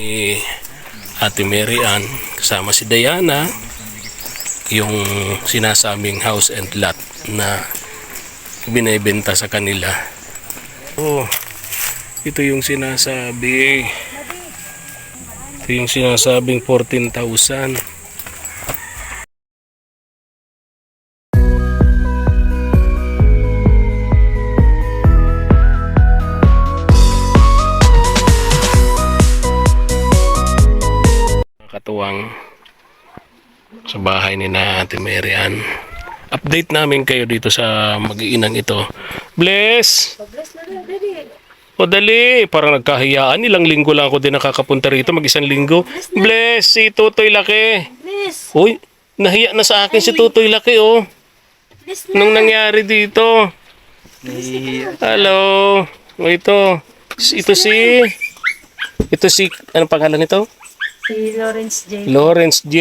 ni Ate Mary Ann kasama si Diana yung sinasabing house and lot na binibenta sa kanila. Oh, ito yung sinasabi. Ito yung sinasabing 14,000. Katuwang sa bahay ni na Ate Mary Ann. Update namin kayo dito sa mag-iinang ito. Bless! O dali, parang nagkahiyaan. Ilang linggo lang ako din nakakapunta rito, mag-isang linggo. Bless, si Tutoy Laki. Please, Uy, nahiya na sa akin si Tutoy Laki, oh. please Nung nangyari dito. Hello. O ito. Ito si... Ito si... Anong pangalan nito? Si Lawrence J. Lawrence J.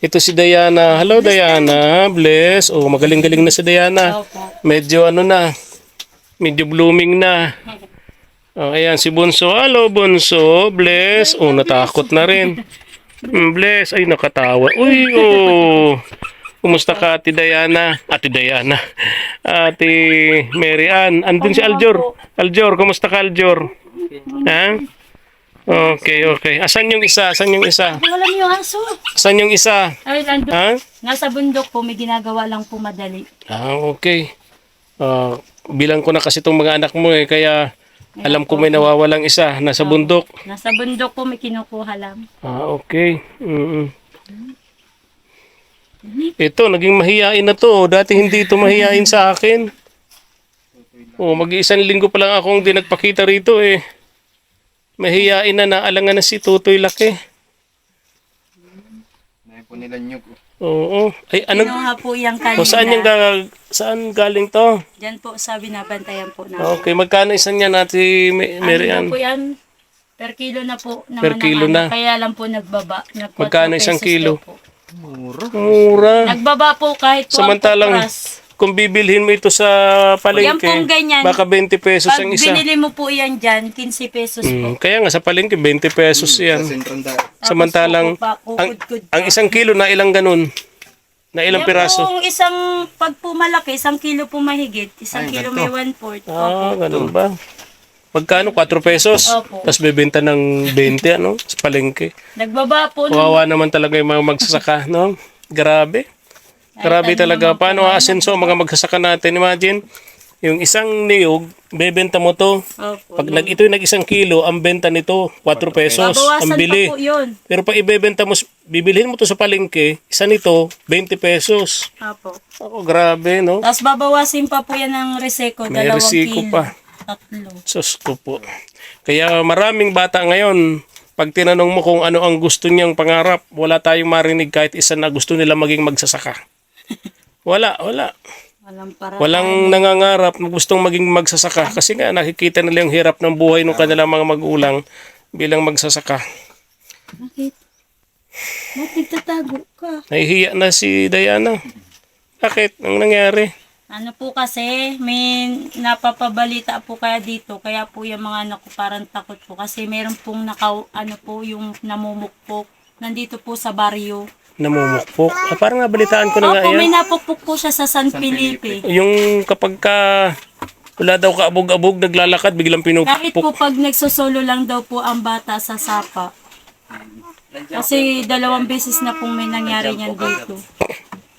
Ito si Diana. Hello Diana. Bless. Oh, magaling-galing na si Diana. Medyo ano na. Medyo blooming na. Oh, ayan si Bunso. Hello Bunso. Bless. Oh, natakot na rin. Hmm, Bless. Ay, nakatawa. Uy, oh. Kumusta ka, Ate Diana? Ate Diana. Ate Mary Ann. Andun si Aljor. Aljor, kumusta ka, Aljor? Ha? Okay, okay. Asan yung isa? Asan yung isa? Wala niyo yung aso. Asan yung isa? Ay, nandun. Ha? Nasa bundok po, may ginagawa lang po madali. Ah, okay. Ah, bilang ko na kasi itong mga anak mo eh, kaya alam ko may nawawalang isa, nasa bundok. Nasa bundok po, may kinukuha lang. Ah, okay. Mm Ito, naging mahiyain na to. Dati hindi ito mahiyain sa akin. Oh, mag-iisang linggo pa lang akong di nagpakita rito eh. Mahiyain na naalangan na si Tutoy Laki. Dahil po nila nyug. Oo. Ay, ano? Kinuha po yung kanina. O, saan yung ga- saan galing to? Diyan po sabi na bantayan po namin. Okay, magkano isang yan, Ate Ma- Mary Ano po yan? Per kilo na po. Naman Per kilo ano. na. Kaya lang po nagbaba. Nag Magkano isang kilo? po. Mura. Nagbaba po kahit po Samantalang ang kupras. Kung bibilhin mo ito sa Yan palengke, pong ganyan. baka 20 pesos Pag ang isa. binili mo po yan dyan, 15 pesos po. Mm, kaya nga sa palengke 20 pesos Sa yan. sentrong da. Tapos Samantalang kukupa- ang, ang isang kilo na ilang ganun? Na ilang Yan piraso? po, isang, pag po malaki, isang kilo po mahigit. Isang Ay, kilo ganito. may one fourth. Ah, ganun ba? Magkano? 4 pesos? Opo. Tapos bebenta ng 20 ano? Sa palengke. Nagbaba po. ng- Kawawa naman talaga yung mga magsasaka, no? Grabe. Grabe talaga. ano Paano aasenso ang mga magsasaka natin? Imagine, yung isang niyog, bebenta mo to. Opo. Pag nag, ito yung nag isang kilo, ang benta nito, 4 pesos. Babawasan Ang bili. pa po yun. Pero pag ibebenta mo, bibilhin mo to sa palengke, isa nito, 20 pesos. Opo. Ako, grabe, no? Tapos babawasin pa po yan ng reseko. May dalawang resiko kilo. pa. Tatlo. Sus ko po. Kaya maraming bata ngayon, pag tinanong mo kung ano ang gusto niyang pangarap, wala tayong marinig kahit isa na gusto nila maging magsasaka. Wala, wala. Walang para. Walang nangangarap na gustong maging magsasaka kasi nga nakikita nila yung hirap ng buhay ng kanilang mga magulang bilang magsasaka. Bakit? Ba't nagtatago ka? Nahihiya na si Diana. Bakit? Ang nangyari? Ano po kasi, may napapabalita po kaya dito, kaya po yung mga anak ko parang takot po kasi meron pong nakaw, ano po, yung namumukpok. Nandito po sa baryo. Namumukpok. Ah, parang nabalitaan ko na nga Opo, may yan. napukpok po siya sa San Felipe. Yung kapag ka wala daw kaabog-abog, naglalakad, biglang Kahit po pinupukpok. pag nagsosolo lang daw po ang bata sa sapa. Kasi dalawang beses na pong may nangyari niyan dito.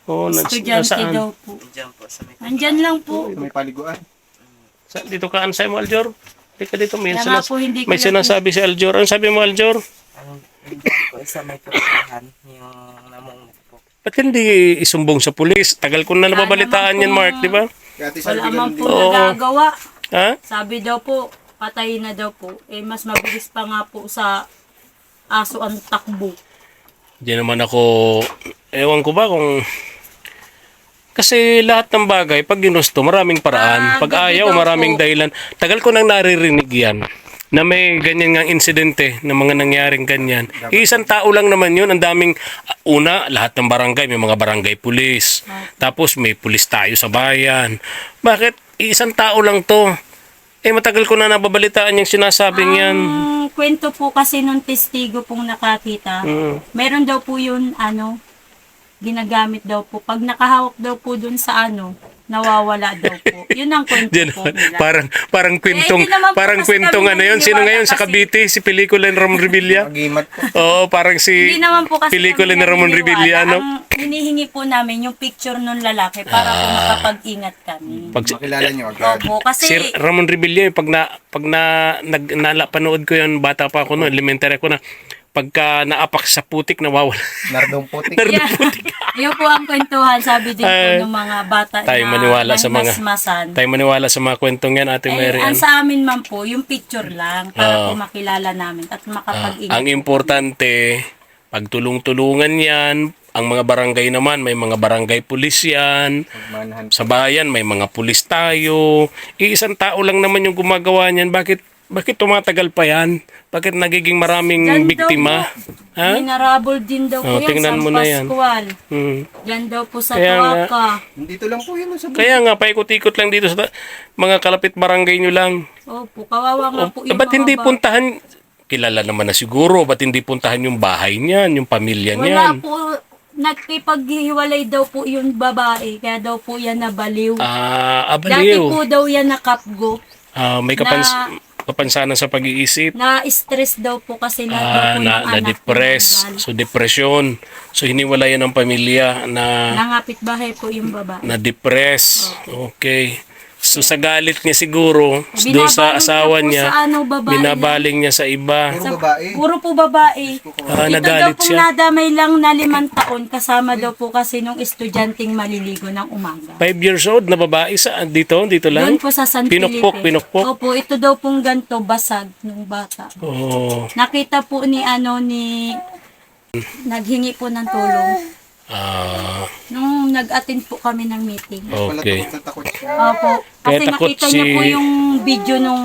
Oh, nas, Estudyante nasaan? daw po. Andyan lang po. May paliguan. Sa, dito ka, ansay mo, Aljor? Dito dito, may, Kaya nga sinas- po hindi ko may lang- sinasabi si Aljor. Ano sabi mo, Aljor? Ko isa may yung namumukpok. Ba't hindi isumbong sa pulis? Tagal ko na nababalitaan yan, Mark, di ba? Wala sabi man ganun po din. nagagawa. Ha? Sabi daw po, patay na daw po. Eh, mas mabilis pa nga po sa aso ang takbo. Di naman ako, ewan ko ba kung... Kasi lahat ng bagay, pag ginusto, maraming paraan. Ah, Pag ayaw, maraming po. dahilan. Tagal ko nang naririnig yan na may ganyan nga insidente na mga nangyaring ganyan. Isang tao lang naman yun. Ang daming, ah, una, lahat ng barangay, may mga barangay pulis. Tapos may pulis tayo sa bayan. Bakit? Isang tao lang to. Eh, matagal ko na nababalitaan yung sinasabing yan. Ang kwento po kasi nung testigo pong nakakita, Mm. meron daw po yun, ano, ginagamit daw po. Pag nakahawak daw po dun sa ano, nawawala daw po. Yun ang kwento Diyan, po nila. parang parang kwentong hindi naman po parang kasi kwentong kami ano yun sino naniniwala ngayon sa kasi- Cavite si pelikula ni Ramon Revilla Mag-imat po. Oo parang si Hindi naman po kasi pelikula kami ni Ramon naniniwala. Revilla no Ang hinihingi po namin yung picture nung lalaki para po makapag-ingat kami. pag Makilala niyo agad. Opo, kasi si Ramon Revilla pag na pag na nag nalapanood ko yun bata pa ako no elementary ko na pagka naapak sa putik nawawala Nardong putik. Yeah. Yun po ang kwentuhan, sabi din po ng mga bata tayo na maniwala sa mga- masmasan. tayo maniwala sa mga kwentong yan Ate Eh, Mary ang sa amin man po, yung picture lang para Oo. po makilala namin at makapag-ingat. ang importante pagtulong-tulungan yan ang mga barangay naman may mga barangay pulis yan sa bayan may mga pulis tayo. Iisang tao lang naman yung gumagawa niyan. Bakit bakit tumatagal pa yan? Bakit nagiging maraming daw biktima? po, Ha? Minarabol din daw Oh, po yan tingnan sa mo na yan. Pascual. Hmm. Yan daw po sa Kaya nga. Tuaca. Dito lang po yun sa Kaya nga, paikot-ikot lang dito sa ta- mga kalapit barangay nyo lang. Opo, kawawa nga po Eh, yung ba't mga hindi ba- puntahan? Kilala naman na siguro. Ba't hindi puntahan yung bahay niyan, yung pamilya Wala niyan? po, nagkipaghiwalay daw po yung babae, kaya daw po yan nabaliw. Ah, Dati abaliw. po daw yan nakapgo. Ah, may kapans na- kapansanan sa pag-iisip. Na-stress daw po kasi na daw Ah, po na, anak na-depress. So, depression. So, hiniwalayan ng pamilya na Nangapit bahay po yung babae. na-depress. Okay. So, sa galit niya siguro, doon sa asawa po niya, Sa ano, babae binabaling niya sa iba. Puro babae. Puro po babae. Ah, Ito daw nagalit pong siya. nadamay lang na limang taon kasama daw po kasi nung estudyanteng maliligo ng umaga. Five years old na babae sa dito, dito lang. Doon po sa San Pinukpok, Felipe. pinukpok. Opo, ito daw pong ganto basag nung bata. Oh. Nakita po ni ano ni naghingi po ng tulong. Ah, Nung nag-attend po kami ng meeting. Wala okay. takot na takot siya. Opo. Kaya Kasi takot nakita niya si- po yung video nung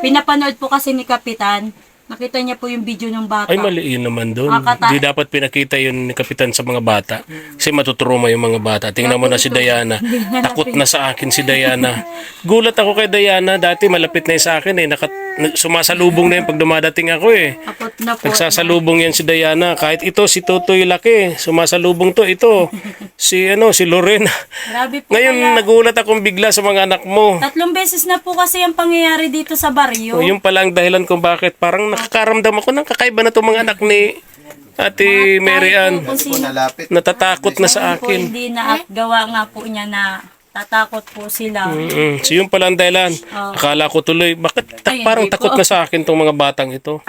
pinapanood po kasi ni Kapitan. Nakita niya po yung video ng bata. Ay, mali yun naman doon. Makata- Di dapat pinakita yun ni Kapitan sa mga bata. Kasi matutruma yung mga bata. Tingnan mo na si Diana. Takot na sa akin si Diana. Gulat ako kay Diana. Dati malapit na yun sa akin eh. Nakat- na- sumasalubong na yun pag dumadating ako eh. Takot na po. Nagsasalubong yan si Diana. Kahit ito, si Tutoy Laki. Sumasalubong to. Ito, si ano, si Lorena. Grabe po Ngayon, kaya. nagulat akong bigla sa mga anak mo. Tatlong beses na po kasi ang pangyayari dito sa baryo. O, yung pala ang dahilan kung bakit parang nakakaramdam ako ng kakaiba na itong mga anak ni Ate nalapit. Natatakot na sa Ngayon po akin. hindi na at gawa nga po niya na tatakot po sila. Mm, so yun pala ang dahilan. Akala ko tuloy, bakit ta- Ay, parang takot po. na sa akin tong mga batang ito?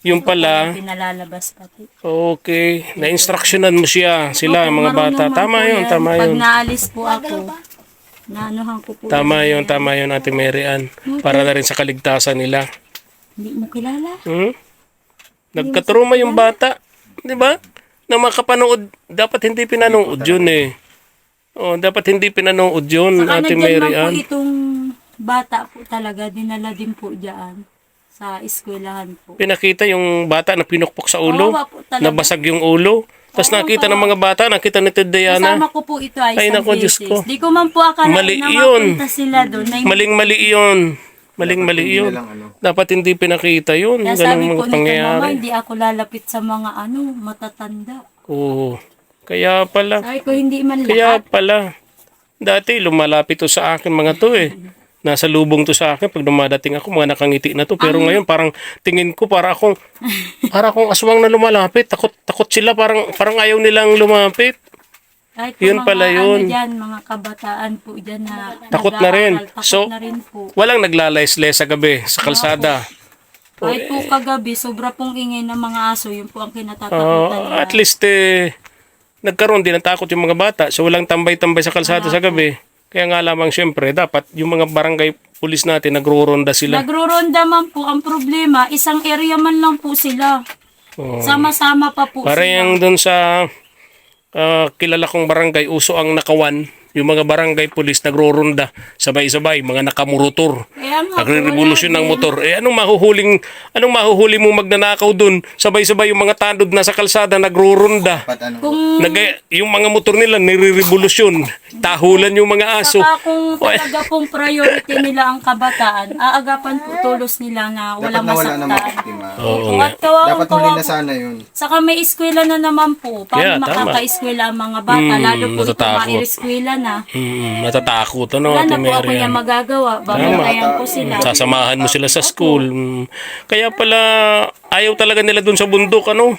Yung pala, Pinalalabas pati. okay, na-instructionan mo siya, sila, mga bata. Man Tama po yun, yan. tama Pag yun. naalis po ako, naanuhan ko po. Tama yun, tama yun, Ate Mary Ann. Para na rin sa kaligtasan nila. Hindi mo kilala. Hmm? Nagkatruma yung bata. Di ba? Na makapanood, dapat hindi pinanood yun eh. Oh, dapat hindi pinanood yun, Saka Ate Mary man po Ann. itong bata po talaga, dinala din po dyan sa eskwelahan po. Pinakita yung bata na pinukpok sa ulo, Kawawa po talaga. nabasag yung ulo. Tapos nakita ng mga bata, nakita ni Ted Diana. Kasama ko po ito ay, Ay, isang naku, Diyos beses. ko. Di ko man po akala Mali na yun. mapunta sila doon. Na Maling-mali yun. Maling-mali Hindi yun. ano. Dapat hindi pinakita yun. Kaya sabi mga po nito, mama, pangyayari. hindi ako lalapit sa mga ano, matatanda. Oo. Kaya pala. Sabi ko, hindi man Kaya lahat. pala. Dati lumalapit to sa akin mga to eh. Nasa lubong to sa akin pag dumadating ako mga nakangiti na to pero ngayon parang tingin ko para akong para akong aswang na lumalapit takot takot sila parang parang ayaw nilang lumapit Kahit po Yun mga pala yun. Ano dyan, mga kabataan po dyan na Takot na rin. Takot So, na rin po. walang naglalays-les sa gabi sa kalsada Kahit po kagabi, sobra pong ingay ng mga aso, yun po ang kinatatakutan Oh, nila. at least eh, nagkaroon din ng takot yung mga bata. So walang tambay-tambay sa kalsada sa gabi. Kaya nga lamang syempre, dapat yung mga barangay pulis natin nagruronda sila. Nagruronda man po, ang problema, isang area man lang po sila. Oh. Sama-sama pa po Para sila. yung dun sa ah, kilala kong barangay, uso ang nakawan. Yung mga barangay police nagro-ronda sabay-sabay, mga nakamurotor. Nagre-revolusyon wala ng motor. Eh anong mahuhuling anong mahuhuli mo magnanakaw dun? Sabay-sabay yung mga tanod na sa kalsada nagro-ronda. Ano? Kung Nag yung mga motor nila nire-revolusyon. Tahulan yung mga aso. Saka kung talaga pong priority nila ang kabataan, aagapan po tulos nila na Dapat walang nawala na masaktan. makiktima. Oo nga. At kawawang Dapat huli na sana yun. Saka may eskwela na naman po. Paano Yeah, tama. makaka-eskwela ang mga bata? Mm, Lalo po ito natatakot. ma-eskwela na. Hmm, natatakot ano, Wala Ate na po ako Mary magagawa. Babantayan ko sila. Sasamahan mo sila sa school. Mm. Kaya pala ayaw talaga nila dun sa bundok ano.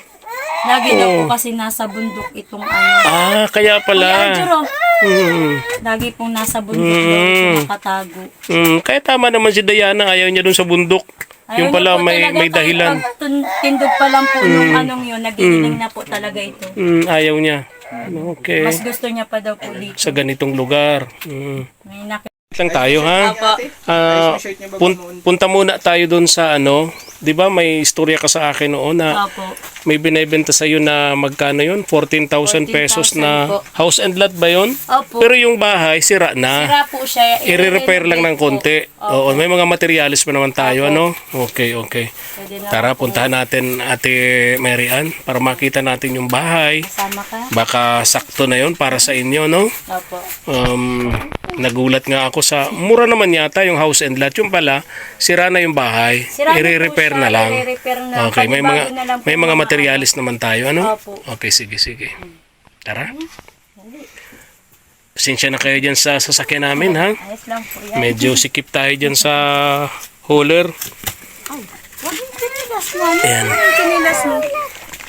Lagi daw po kasi nasa bundok itong ano. Ah, kaya Kuya pala. Arjuro, Mm. lagi pong nasa bundok daw ito nakatago. Mm, kaya tama naman si Diana, ayaw niya dun sa bundok. Ayaw yung pala po may talaga may kahit dahilan. pag tun- tindog pa lang po nung anong yun, nagigiling na po talaga ito. Mm, ayaw niya. Okay. Mas gusto niya pa daw po dito. Sa ganitong lugar. Mm. May nakita lang tayo ha. Ah, pun- punta muna tayo doon sa ano, 'di ba may istorya ka sa akin noon na Opo. may binebenta sa na magkano 'yon? 14,000 pesos 14,000 na po. house and lot ba 'yon? Opo. Pero yung bahay sira na. Sira po siya. I-repair lang ng konti. Oo, may mga materialis pa naman tayo, ano? Okay, okay. Pwede na Tara, puntahan natin Ate Mary Ann para makita natin yung bahay. Kasama ka? Baka sakto na yon para sa inyo, no? Opo. Um, nagulat nga ako sa mura naman yata yung house and lot. Yung pala, sira na yung bahay. Sira I-repair na lang. i-repair na. Okay, may mga na may mga materialis naman tayo, ano? Opo. Okay, sige, sige. Tara. Pasensya na kayo dyan sa sasakyan namin, ha? Ayos lang po yan. Medyo sikip tayo dyan sa hauler. Huwag yung kinilas mo. Ano Ayan. yung kinilas mo?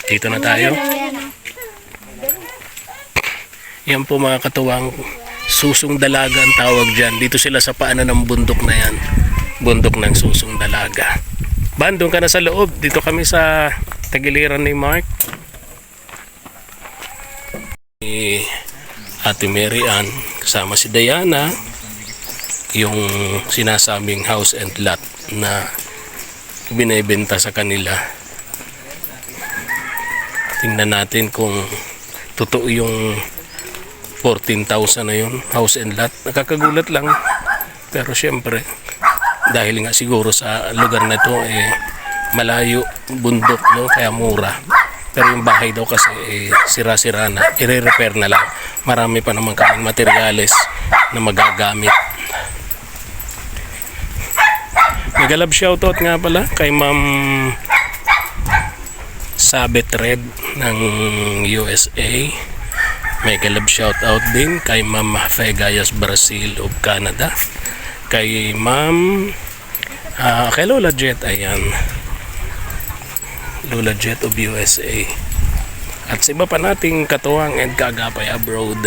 Dito na tayo. Yan po mga katuwang susong dalaga ang tawag dyan. Dito sila sa paanan ng bundok na yan. Bundok ng susong dalaga. Bandong ka na sa loob. Dito kami sa tagiliran ni Mark. Ni Ate Mary Ann kasama si Diana yung sinasabing house and lot na binibenta sa kanila tingnan natin kung totoo yung 14,000 na yun house and lot. Nakakagulat lang. Pero syempre dahil nga siguro sa lugar na to eh malayo bundok no? Kaya mura. Pero yung bahay daw kasi eh, sira-sira na. I-repair na lang. Marami pa naman kaming materyales na magagamit. Nagalab shoutout nga pala kay Ma'am Sabet Red ng USA. May galab shoutout din kay Ma'am Fegayas Brazil of Canada. Kay Ma'am ah, kay Lola Jet ayan. Lola Jet of USA. At sa iba pa nating katuwang and kagapay abroad.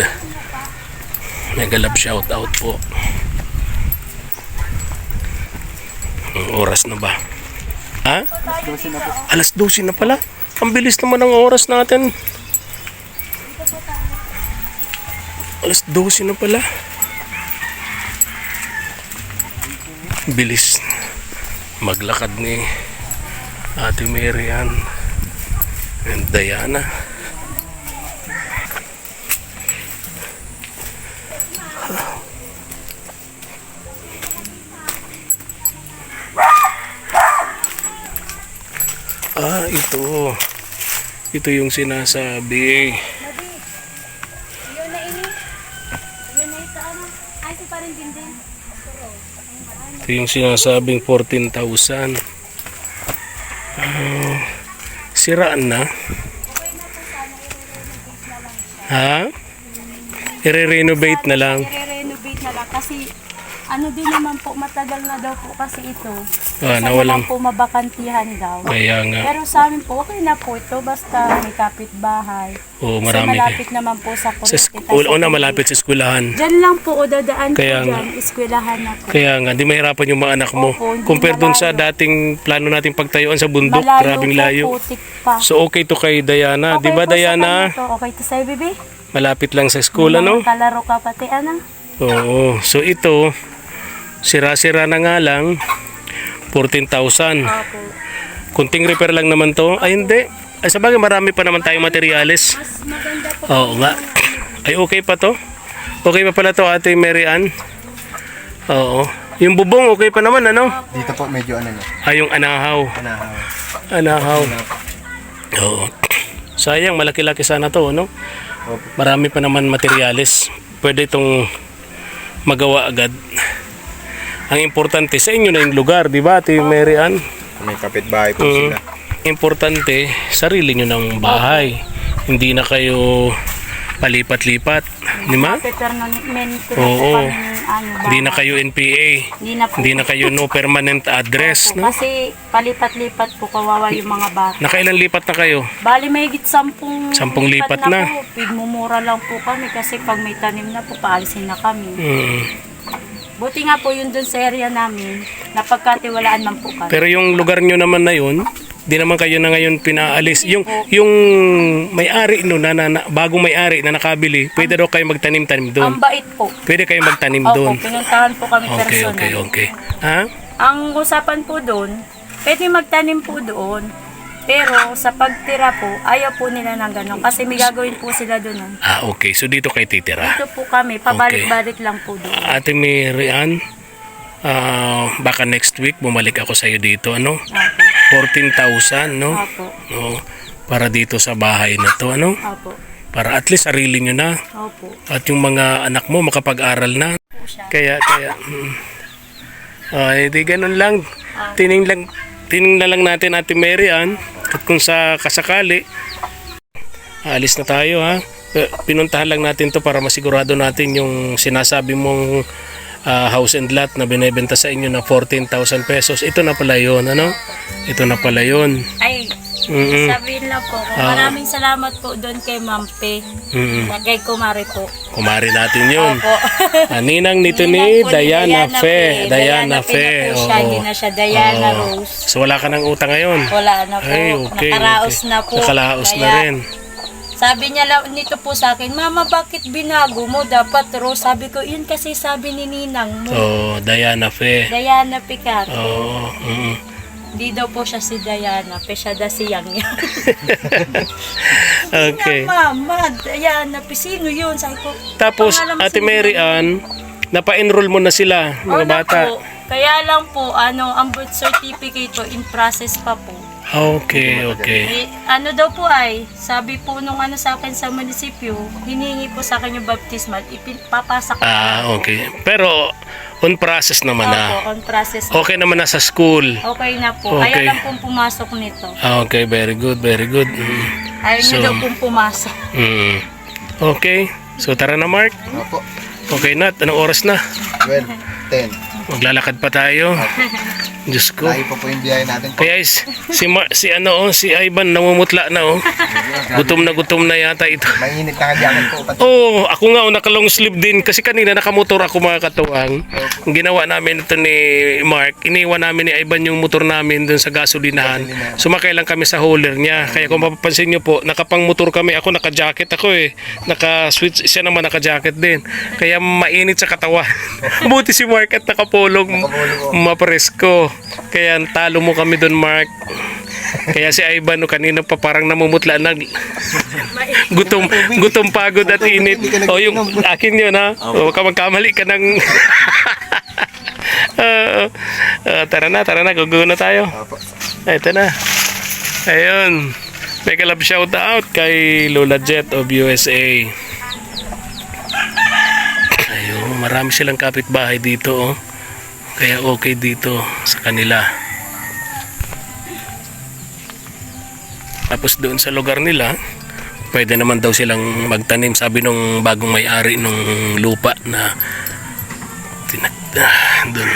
May galab shoutout po. Ang oras na ba? Ha? Alas 12 na pala. Ang bilis naman ng oras natin. Alas 12 na pala. Bilis. Maglakad ni Ate Mary Ann and Diana. Ah, ito. Ito yung sinasabi. Ito yung sinasabing 14,000. Ah, siraan na. Ha? I-renovate na lang. I-renovate na lang kasi ano din naman po, matagal na daw po kasi ito. Ah, nawalang. lang po mabakantihan daw. Kaya nga. Pero sa amin po, okay na po ito. Basta may kapitbahay. Oo, Kasi marami. malapit naman po sa Sa kurete. sk- una, una malapit sa eskwelahan. Diyan lang po, o dadaan Kaya po nga. dyan. Eskwelahan na po. Kaya nga, di mahirapan yung mga anak mo. Opo, hindi Compare dun sa malayo. dating plano nating pagtayuan sa bundok, grabing po, layo. putik pa. So okay to kay Diana, Okay di ba po sa Diana? kanya to. Okay to sa'yo, baby? Malapit lang sa school, ano? Kalaro ka pati, ano? Oo. So ito, sira-sira na nga lang, 14,000. Opo. Kunting repair lang naman to. Ay hindi. Ay sabagay marami pa naman tayong po. Oo nga. Ay okay pa to. Okay pa pala to Ate Mary Ann? Oo. Yung bubong okay pa naman ano? Dito po medyo ano na. Ay yung anahaw. Anahaw. Anahaw. Oo. Sayang, malaki-laki sana to, no? Opo. Marami pa naman materyales. Pwede itong magawa agad. Ang importante sa inyo na yung lugar, di ba, Ate Mary Ann? May kapitbahay po Mm. sila. Importante, sarili nyo ng bahay. Hindi na kayo palipat-lipat. Di ba? Oo. ano, Hindi na kayo NPA. Hindi na po. Hindi na kayo no permanent address. No? Kasi palipat-lipat po kawawa yung mga bata. Nakailan lipat na kayo? Bali may higit sampung, Sampung lipat na. po. Pigmumura lang po kami kasi pag may tanim na po, paalisin na kami. Mm. Buti nga po yun dun sa area namin, napagkatiwalaan man po kami. Pero yung lugar nyo naman na yun, di naman kayo na ngayon pinaalis. Yung, yung may-ari no, na, na, na- bagong may-ari na nakabili, pwede daw kayo magtanim-tanim Ang doon. bait po. Pwede kayo magtanim Opo, doon. pinuntahan po kami Okay, personal. okay, okay. Ha? Ang usapan po doon, pwede magtanim po doon. Pero sa pagtira po, ayaw po nila ng ganun. Kasi may gagawin po sila doon. nun. Ah, okay. So dito kayo titira. Dito po kami, pabalik-balik lang po doon. Ate Mary Ann, ah, baka next week bumalik ako sa iyo dito, ano? Opo. 14,000, no? Opo. No, para dito sa bahay na to, ano? Opo. Para at least sarili nyo na. Opo. At yung mga anak mo makapag-aral na. Po siya. Kaya, kaya, mm. Ay, di ganun lang. Tining lang, tining na lang natin Ate Mary Ann. At kung sa kasakali, alis na tayo ha. Eh, Pinuntahan lang natin to para masigurado natin yung sinasabi mong ah, house and lot na binebenta sa inyo na 14,000 pesos. Ito na pala yun, ano? Ito na pala yun. Ay, Mm-mm. sabihin lang po, Ah. maraming salamat po doon kay Mampe. Mm-mm. Kay Kumari po. Kumari natin yun. Opo. Ah, ninang nito Ninang ni po ni Diana Fe. Diana Diana Fe Fe. na po siya, hindi na siya Diana Oo. Rose. So wala ka ng utang ngayon? Wala na po. Ay, okay. Nakaraos okay. na po. Nakalaos na Kaya, rin. Sabi niya lang nito po sa akin, Mama, bakit binago mo? Dapat Rose. Sabi ko, yun kasi sabi ni Ninang mo. So, Diana Fe. Diana Picato. Oo. mm. Hindi daw po siya si Diana. Pe siya da si Yang Yang. Okay. Mama, Diana Pe. Sino yun? Sabi ko, Tapos, pangalan mo Ate Mary Ann, napa-enroll mo na sila, mga "Oo na bata. Po. Kaya lang po, ano, ang birth certificate po, in process pa po. Okay, okay. Eh, ano daw po ay, sabi po nung ano sa akin sa munisipyo, hiningi po sa akin yung baptismal, ipapasak Ah, okay. Pero, on process naman Opo, na. on process. Okay naman na sa school. Okay na po. Okay. Kaya lang pong pumasok nito. Ah, Okay, very good, very good. Mm. Ayaw niya So- daw pong pumasok. Mm. Okay. So, tara na, Mark. Opo. Okay na. Anong oras na? 12, 10. Maglalakad pa tayo. Diyos ko. Layo pa po yung biyahe natin po. Kaya is- si Mar- si ano oh, si Ivan namumutla na oh. Gutom na gutom na yata ito. Mainit na jacket po. Pati Oh, ako nga oh, naka long sleeve din kasi kanina nakamotor ako mga katuwang. Ang ginawa namin ito ni Mark, iniwan namin ni Ivan yung motor namin dun sa gasolinahan. Sumakay lang kami sa hauler niya. Kaya kung mapapansin niyo po, nakapang motor kami. Ako naka-jacket ako eh. Naka-switch siya naman naka-jacket din. Kaya mainit sa katawan. Buti si Mark at nakapulong Nakapulong, oh. mapresko. Kaya talo mo kami doon, Mark. Kaya si Ivan no, kanina pa parang namumutla na gutom, gutom pagod at init. O yung akin yun ha. O ka magkamali ka ng... Ah, ah, tara na, tara na, gugulo na tayo. Ito na. Ayun. Make a love shout out kay Lola Jet of USA. Ayun, marami silang kapitbahay dito oh. Kaya okay dito sa kanila. Tapos doon sa lugar nila, pwede naman daw silang magtanim. Sabi nung bagong may-ari nung lupa na tinat ah, doon.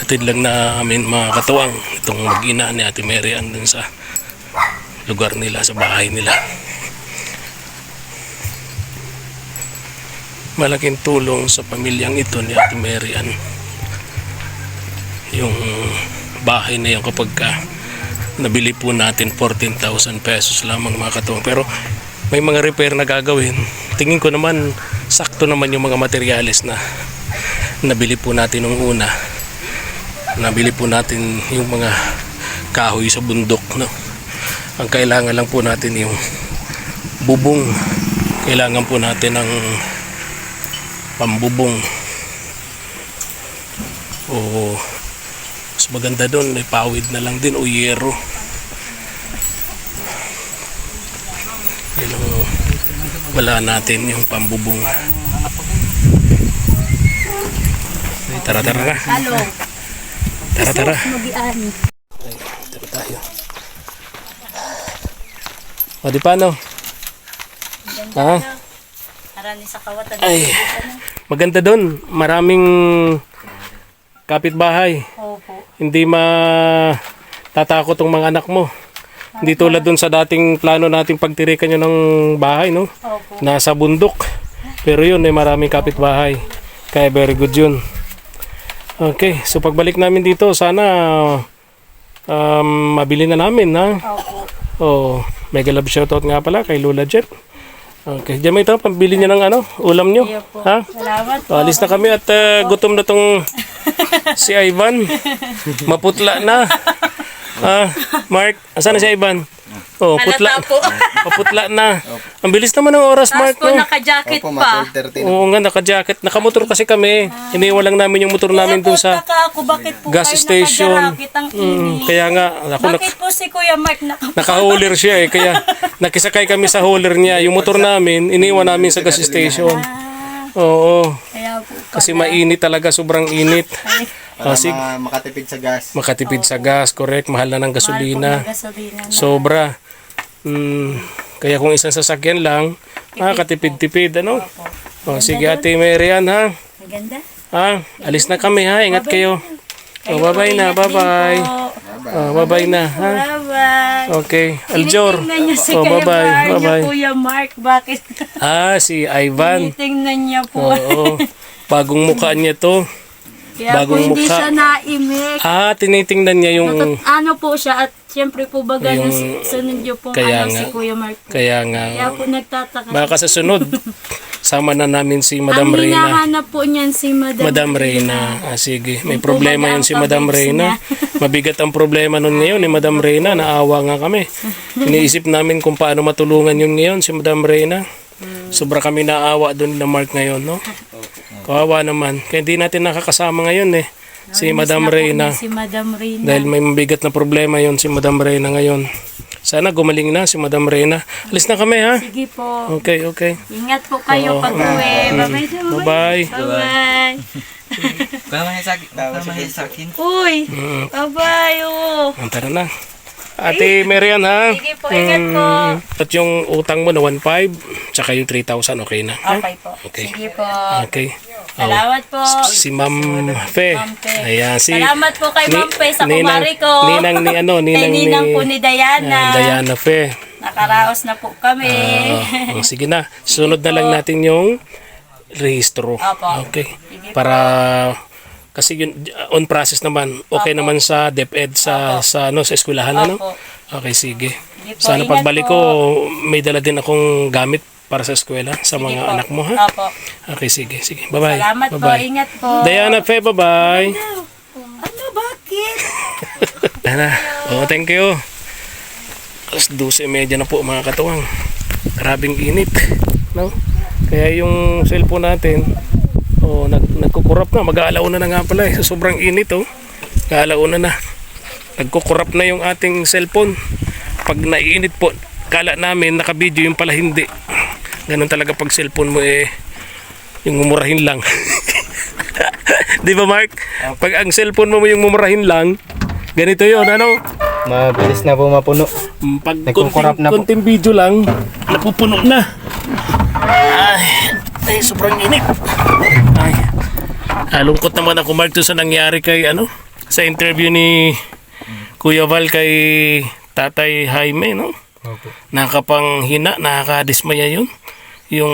Hatid lang namin mga katuwang itong mag-ina ni Ate Mary Ann dun sa lugar nila, sa bahay nila. Malaking tulong sa pamilyang ito ni Ate Mary. Yung bahay na yan kapag ka nabili po natin 14,000 pesos lamang mga katuwang. Pero may mga repair na gagawin. Tingin ko naman sakto naman yung mga materyales na nabili po natin nung una nabili po natin yung mga kahoy sa bundok no ang kailangan lang po natin yung bubong. Kailangan po natin ng pambubong. O mas maganda doon, may pawid na lang din o yero. Yun wala natin yung pambubong. Tara, tara. Tara, tara. Magian. Tara tayo. O, di paano? Ha? Arani sa kawatan. Ay, maganda doon. Maraming kapitbahay. Opo. Hindi ma tatakot ang mga anak mo. Hindi tulad doon sa dating plano nating pagtirikan nyo ng bahay, no? Opo. Nasa bundok. Pero yun, may maraming kapitbahay. Kaya very good yun. Okay, so pagbalik namin dito, sana um, mabili na namin, ha? Opo. Oh, mega love shoutout nga pala kay Lola Jet. Okay, diyan ito, pambili niya ng ano, ulam nyo. Iyo po. Ha? Salamat po. Alis na kami at uh, gutom na tong si Ivan. Maputla na. Ah, Mark, asan na si Ivan? Oh, putla. Halata po. Maputla na. Ang bilis naman ng oras, Mark. Tapos po No? naka-jacket Opo, pa. mga 12.30 na. Oo nga, naka-jacket. Nakamotor kasi kami. Iniwan lang namin yung motor namin dun sa Naka ako, bakit po gas kayo station. ang Mm, init? kaya nga, ako nak Bakit po si Kuya Mark naka naka-hauler siya eh. Kaya nakisakay kami sa hauler niya. Yung motor namin, iniwan namin sa gas station. Oo. Kaya po. Kasi mainit talaga, sobrang init. Para Ah, sige. ma- makatipid sa gas. Makatipid sa gas, correct. Mahal na ng gasolina. Gasolina. Sobra. Mm, kaya kung isang sasakyan lang, makakatipid-tipid, ano? O, sige ate Marian ha. Maganda. Ha? Alis na kami ha. Ingat kayo. O, bye-bye na. Bye-bye. O, bye-bye na ha. Bye-bye. Okay. Aljor. Tinitingnan niya si O, Kuya bye-bye. Bye-bye. Kuya Mark. Bakit? Ah, si Ivan. Tinitingnan niya po. Oo. Bagong mukha niya to. Kaya po bagong hindi mukha. siya naimik. Ah, tinitingnan niya yung... Nakat- ano po siya at siyempre po baga Yung- sunod niyo pong kaya ano nga. si Kuya Mark. po. Kaya nga. Kaya po nagtataka. Baka sa sunod, sama na namin si Madam Ang Reyna. hinahanap po niyan si Madam, Madam Reyna. Ah, sige. May Kung problema yun si ang Madam Reyna. Mabigat ang problema nun ngayon ni Madam Reyna. Naawa nga kami. Iniisip namin kung paano matulungan yun ngayon si Madam Reyna. Sobra kami naawa doon na Mark ngayon, no? Kawawa naman. Kaya hindi natin nakakasama ngayon eh. Si Madam Na po Reyna. Si Madam Reyna. Dahil may mabigat na problema yon si Madam Reyna ngayon. Sana gumaling na si Madam Reyna. Alis na kami ha. Sige po. Okay, okay. Ingat po kayo pag uwi. Bye-bye. Bye-bye. Bye-bye. Kaya mahiya sa akin. Kaya mahiya sa akin. Uy. Mm. Bye-bye. Oh. Ah, Tara na. Ate Marian ha. Sige po. Ingat po. Mm, At yung utang mo na 1.5, tsaka yung 3,000, okay na. ha? Okay po. Okay. Sige po. Okay. Salamat po. Si Ma'am Fe. Ma'am Fe. Ayan, si Salamat po kay Ma'am Fe sa kumari ko. Ninang ni ano, ninang ni Ninang po ni Diana. Ah, Diana Fe. Nakaraos na po kami. Ah, oh, sige na. Sunod na lang natin yung rehistro. Opo. Okay. Sige po. Para kasi yun on process naman. Okay naman sa DepEd sa sa ano sa eskwelahan ano? Opo. Okay, sige. Sige po, Sana ingat pagbalik ko may dala din akong gamit para sa eskwela sa Sige mga po. anak mo ha. Opo. Okay, sige. Sige. Bye-bye. Salamat po. Bye-bye. Ingat po. Diana Fe, bye-bye. Ano, bakit? Ana. Oh, thank you. Alas 12.30 na po mga katuwang. Grabing init. No? Kaya yung cellphone natin, oh, nag, nagkukurap na. Mag-aalauna na nga pala eh. Sobrang init oh. Mag-aalauna na. Nagkukurap na yung ating cellphone. Pag naiinit po, kala namin nakabidyo yung pala hindi. Ganun talaga pag cellphone mo eh, yung mumurahin lang. Di ba Mark? Pag ang cellphone mo yung mumurahin lang, ganito yon ano? Mabilis na po mapuno. Mm, Pag Nagkukurap konting, na po. konting video lang, napupuno na. Ay, ay sobrang init. Ay, halungkot naman ako Mark sa nangyari kay ano, sa interview ni Kuya Val kay Tatay Jaime, no? Nakapanghina, nakakadismaya yun. Yung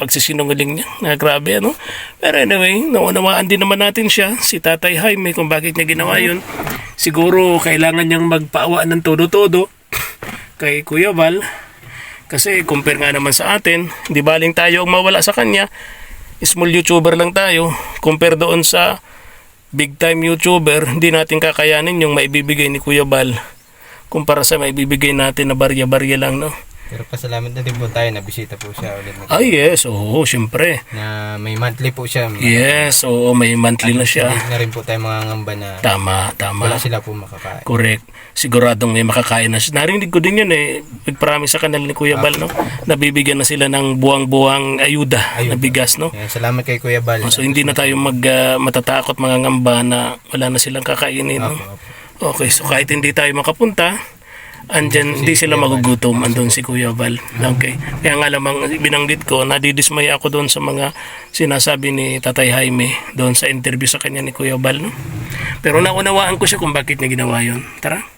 pagsisinungaling niya, na grabe ano. Pero anyway, naunawaan din naman natin siya, si Tatay Jaime, kung bakit niya ginawa yun. Siguro kailangan niyang magpaawa ng todo-todo kay Kuya Val. Kasi compare nga naman sa atin, di baling tayo ang mawala sa kanya. Small YouTuber lang tayo. Compare doon sa big time YouTuber, hindi natin kakayanin yung maibibigay ni Kuya Val kumpara sa maibibigay natin na barya-barya lang, no? Pero pasalamat na din po tayo na bisita po siya ulit. Ay, yes. Oo, syempre. Na may monthly po siya. Yes, oo, may monthly na siya. Na rin po tayo mga ngamba na Tama, tama. wala sila po makakain. Correct. Siguradong may makakain na. Narinig ko din yun eh. Nag-promise sa kanal ni Kuya Bal, no? Nabibigyan na sila ng buwang-buwang ayuda, na bigas, no? Kaya salamat kay Kuya Bal. So hindi na tayo mag ah, matatakot mga ngamba na wala na silang kakainin, no? Opo, opo. Okay, so kahit hindi tayo makapunta, andyan, hindi sila magugutom. Andun si Kuya Val. Okay. Kaya nga lamang binanggit ko, nadidismay ako doon sa mga sinasabi ni Tatay Jaime doon sa interview sa kanya ni Kuya Val. No? Pero naunawaan ko siya kung bakit niya ginawa yun. Tara.